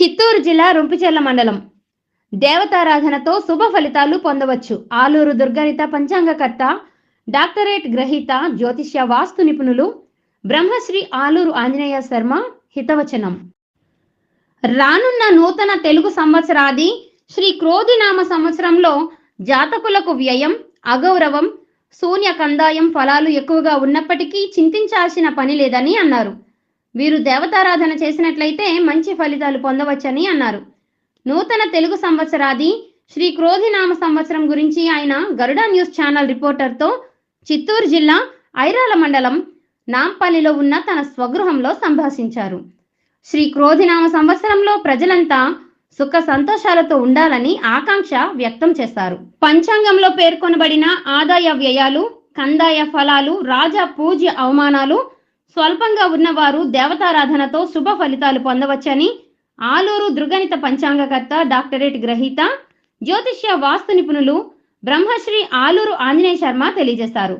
చిత్తూరు జిల్లా రుంపిచెర్ల మండలం. దేవతారాధనతో శుభ ఫలితాలు పొందవచ్చు. ఆలూరు దుర్గణిత పంచాంగకర్త డాక్టరేట్ గ్రహీత జ్యోతిష్య వాస్తు నిపుణులు బ్రహ్మశ్రీ ఆలూరు ఆంజనేయ శర్మ హితవచనం. రానున్న నూతన తెలుగు సంవత్సరాది శ్రీ క్రోధినామ సంవత్సరంలో జాతకులకు వ్యయం అగౌరవం శూన్య కందాయం ఫలాలు ఎక్కువగా ఉన్నప్పటికీ చింతించాల్సిన పని లేదని అన్నారు. వీరు దేవతారాధన చేసినట్లయితే మంచి ఫలితాలు పొందవచ్చని అన్నారు. నూతన తెలుగు సంవత్సరాది శ్రీ క్రోధినామ సంవత్సరం గురించి ఆయన గరుడ న్యూస్ ఛానల్ రిపోర్టర్తో చిత్తూరు జిల్లా ఐరాల మండలం నాంపల్లిలో ఉన్న తన స్వగృహంలో సంభాషించారు. శ్రీ క్రోధినామ సంవత్సరంలో ప్రజలంతా సుఖ సంతోషాలతో ఉండాలని ఆకాంక్ష వ్యక్తం చేశారు. పంచాంగంలో పేర్కొనబడిన ఆదాయ వ్యయాలు కందాయ ఫలాలు రాజా పూజ్య అవమానాలు స్వల్పంగా ఉన్నవారు దేవతారాధనతో శుభ ఫలితాలు పొందవచ్చని ఆలూరు దృగణిత పంచాంగకర్త డాక్టరేట్ గ్రహీత జ్యోతిష్య వాస్తు నిపుణులు బ్రహ్మశ్రీ ఆలూరు ఆంజనేయ శర్మ తెలియజేశారు.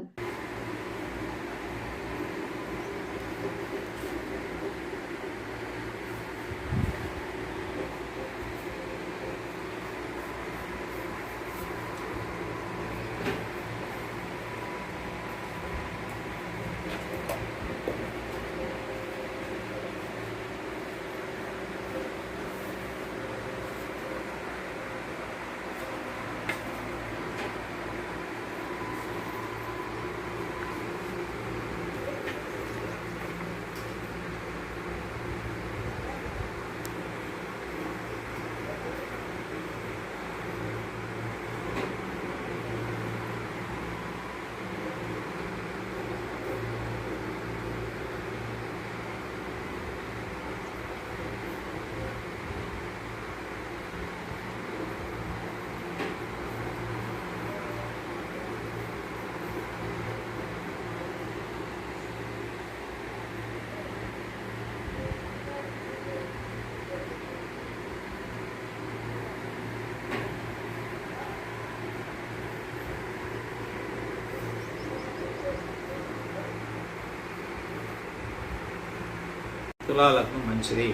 తులాలగ్నం మంచిది.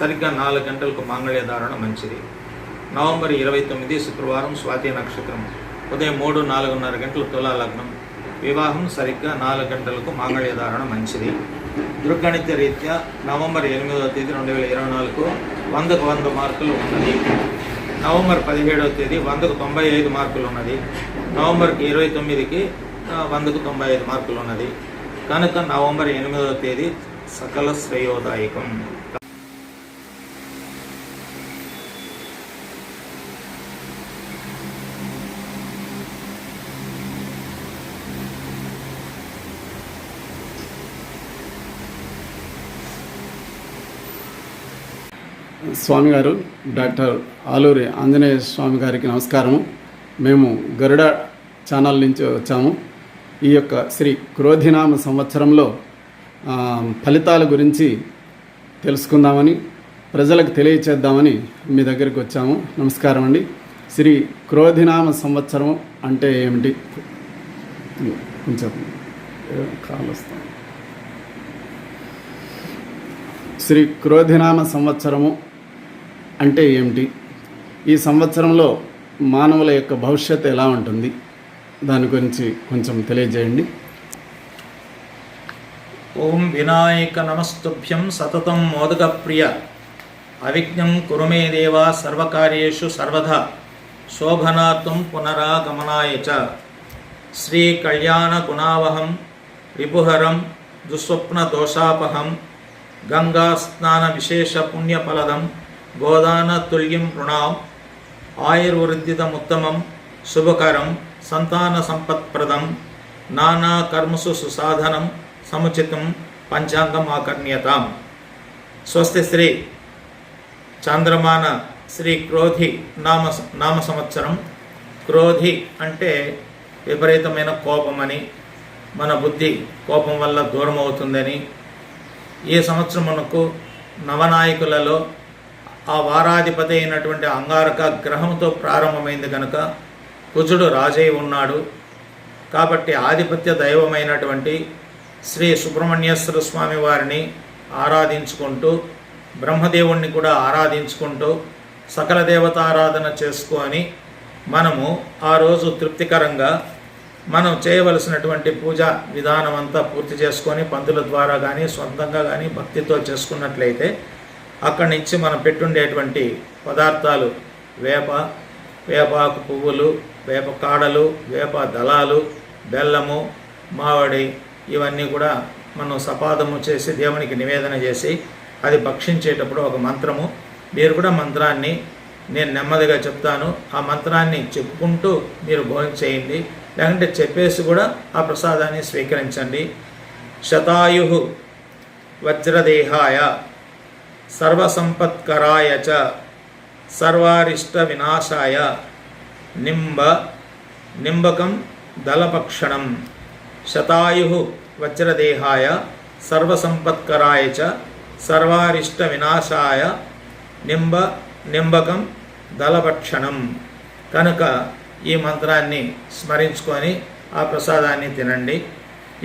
సరిగ్గా నాలుగు గంటలకు మాంగళ్యధారణ మంచిది. నవంబర్ ఇరవై తొమ్మిది శుక్రవారం స్వాతి నక్షత్రం. ఉదయం మూడు నాలుగున్నర గంటలు తులాలగ్నం. వివాహం సరిగ్గా నాలుగు గంటలకు మాంగళ్యధారణ మంచిది. దృగ్గణిత రీత్యా నవంబర్ ఎనిమిదవ తేదీ రెండు వేల ఇరవై నాలుగు వందకు వంద మార్కులు ఉన్నది. నవంబర్ పదిహేడవ తేదీ వందకు తొంభై ఐదు మార్కులు ఉన్నది. నవంబర్కి ఇరవై తొమ్మిదికి వందకు తొంభై ఐదు మార్కులు ఉన్నది. కనుక నవంబర్ ఎనిమిదవ తేదీ సకల శ్రేయోదాయకం. స్వామి గారు డాక్టర్ ఆలూరి ఆంజనేయ స్వామి గారికి నమస్కారము. మేము గరుడ ఛానల్ నుంచి వచ్చాము. ఈ యొక్క శ్రీ క్రోధినామ సంవత్సరంలో ఫలితాల గురించి తెలుసుకుందామని ప్రజలకు తెలియచేద్దామని మీ దగ్గరికి వచ్చాము. నమస్కారం అండి. శ్రీ క్రోధినామ సంవత్సరం అంటే ఏమిటి? కొంచెం కాల్ వస్తాం శ్రీ క్రోధినామ సంవత్సరము అంటే ఏమిటి? ఈ సంవత్సరంలో మానవుల యొక్క భవిష్యత్తు ఎలా ఉంటుంది? దాని గురించి కొంచెం తెలియజేయండి. ఓం వినాయక నమస్తుభ్యం సతతం మోదకప్రియ. అవిఘ్నం కురుమే దేవా సర్వకార్యేషు సర్వదా శోభనార్థం పునరాగమనాయ చ. శ్రీ కళ్యాణ గుణావహం రిపుహరం దుస్వప్న దోషాపహం గంగా విశేష పుణ్యఫలదం గోదాన తుల్యం రుణాం ఆయుర్వృద్ధితముత్తమం శుభకరం సంతాన సంపత్ప్రదం నానా కర్మసు సుసాధనం సముచితం పంచాంగం ఆకర్ణ్యతాం స్వస్తి శ్రీ చాంద్రమాన శ్రీ క్రోధి నామ నామ సంవత్సరం. క్రోధి అంటే విపరీతమైన కోపమని మన బుద్ధి కోపం వల్ల దూరం అవుతుందని ఈ సంవత్సరం మనకు నవనాయకులలో ఆ వారాధిపతి అయినటువంటి అంగారక గ్రహంతో ప్రారంభమైంది కనుక కుజుడు రాజై ఉన్నాడు. కాబట్టి ఆధిపత్య దైవమైనటువంటి శ్రీ సుబ్రహ్మణ్యేశ్వర స్వామి వారిని ఆరాధించుకుంటూ బ్రహ్మదేవుణ్ణి కూడా ఆరాధించుకుంటూ సకల దేవతారాధన చేసుకొని మనము ఆ రోజు తృప్తికరంగా మనం చేయవలసినటువంటి పూజా విధానం అంతా పూర్తి చేసుకొని పందుల ద్వారా కానీ సొంతంగా కానీ భక్తితో చేసుకున్నట్లయితే అక్కడి నుంచి మనం పెట్టుండేటువంటి పదార్థాలు వేప వేపాకు పువ్వులు వేప కాడలు వేప దళాలు బెల్లము మామిడి ఇవన్నీ కూడా మనం సపాదము చేసి దేవునికి నివేదన చేసి అది భక్షించేటప్పుడు ఒక మంత్రము. మీరు కూడా మంత్రాన్ని నేను నెమ్మదిగా చెప్తాను. ఆ మంత్రాన్ని చెప్పుకుంటూ మీరు భోజనం చేయండి. లేకుంటే చెప్పేసి కూడా ఆ ప్రసాదాన్ని స్వీకరించండి. శతాయు వజ్రదేహాయ సర్వసంపత్కరాయ చ సర్వారిష్ట వినాశాయ నింబ నింబకం దళపక్షణం. శతాయు వజ్రదేహాయ సర్వసంపత్కరాయ చ సర్వారిష్ట వినాశాయ నింబ నింబకం దళభక్షణం. కనుక ఈ మంత్రాన్ని స్మరించుకొని ఆ ప్రసాదాన్ని తినండి.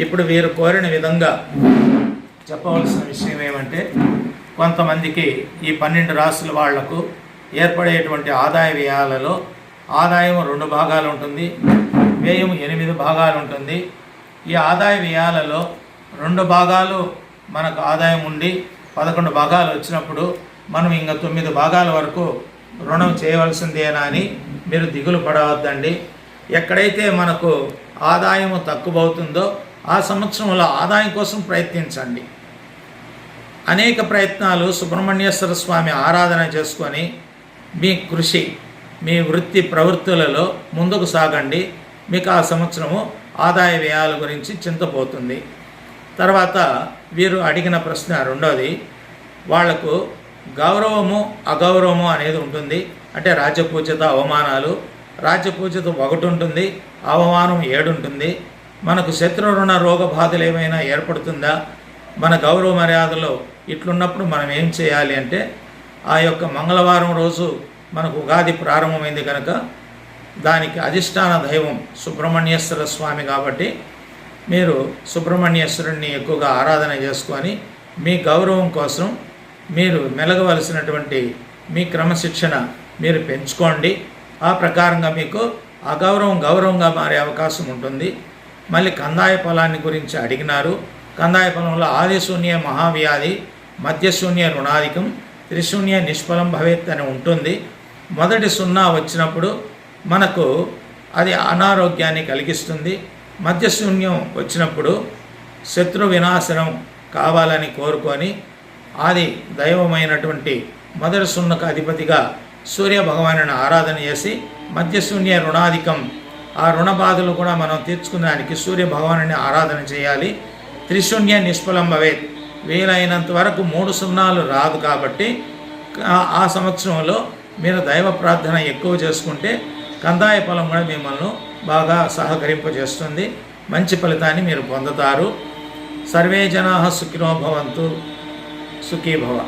ఇప్పుడు వీరు కోరిన విధంగా చెప్పవలసిన విషయం ఏమంటే కొంతమందికి ఈ పన్నెండు రాసుల వాళ్ళకు ఏర్పడేటువంటి ఆదాయ వ్యయాలలో ఆదాయం రెండు భాగాలు ఉంటుంది వ్యయం ఎనిమిది భాగాలు ఉంటుంది ఈ ఆదాయ వ్యయాలలో రెండు భాగాలు మనకు ఆదాయం ఉండి పదకొండు భాగాలు వచ్చినప్పుడు మనం ఇంకా తొమ్మిది భాగాల వరకు రుణం చేయవలసిందేనా అని మీరు దిగులు పడవద్దండి. ఎక్కడైతే మనకు ఆదాయము తక్కువ అవుతుందో ఆ సంవత్సరంలో ఆదాయం కోసం ప్రయత్నించండి. అనేక ప్రయత్నాలు సుబ్రహ్మణ్యేశ్వర స్వామి ఆరాధన చేసుకొని మీ కృషి మీ వృత్తి ప్రవృత్తులలో ముందుకు సాగండి. మీకు ఆ సంవత్సరము ఆదాయ వ్యయాల గురించి చింతపోతుంది. తర్వాత వీరు అడిగిన ప్రశ్న రెండోది వాళ్ళకు గౌరవము అగౌరవము అనేది ఉంటుంది. అంటే రాజ్యపూజ్యత అవమానాలు రాజ్యపూజ్యత ఒకటి ఉంటుంది అవమానం ఏడుంటుంది మనకు శత్రురుణ రోగ బాధలు ఏమైనా ఏర్పడుతుందా? మన గౌరవ మర్యాదలు ఇట్లున్నప్పుడు మనం ఏం చేయాలి అంటే ఆ యొక్క మంగళవారం రోజు మనకు ఉగాది ప్రారంభమైంది కనుక దానికి అధిష్టాన దైవం సుబ్రహ్మణ్యేశ్వర స్వామి కాబట్టి మీరు సుబ్రహ్మణ్యేశ్వరుణ్ణి ఎక్కువగా ఆరాధన చేసుకొని మీ గౌరవం కోసం మీరు మెలగవలసినటువంటి మీ క్రమశిక్షణ మీరు పెంచుకోండి. ఆ ప్రకారంగా మీకు అగౌరవం గౌరవంగా మారే అవకాశం ఉంటుంది. మళ్ళీ కందాయ ఫలాన్ని గురించి అడిగినారు. కందాయ ఫలంలో ఆదిశూన్య మహావ్యాధి మధ్యశూన్య రుణాధికం త్రిశూన్య నిష్ఫలం భవేత్ అని ఉంటుంది. మొదటి సున్నా వచ్చినప్పుడు మనకు అది అనారోగ్యాన్ని కలిగిస్తుంది. మధ్యశూన్యం వచ్చినప్పుడు శత్రు వినాశనం కావాలని కోరుకొని ఆది దైవమైనటువంటి మొదటి సున్నకు అధిపతిగా సూర్య భగవాను ఆరాధన చేసి మధ్యశూన్య రుణాధికం ఆ రుణ బాధలు కూడా మనం తీర్చుకునేదానికి సూర్య భగవాను ఆరాధన చేయాలి. త్రిశూన్య నిష్ఫలం భవేత్ వీలైనంత వరకు మూడు సున్నాలు రాదు కాబట్టి ఆ సంవత్సరంలో మీరు దైవ ప్రార్థన ఎక్కువ చేసుకుంటే కందాయ ఫలం కూడా మిమ్మల్ని బాగా సహకరింపజేస్తుంది. మంచి ఫలితాన్ని మీరు పొందుతారు. సర్వే జనా సుఖినో భవంతు. సుఖీభవ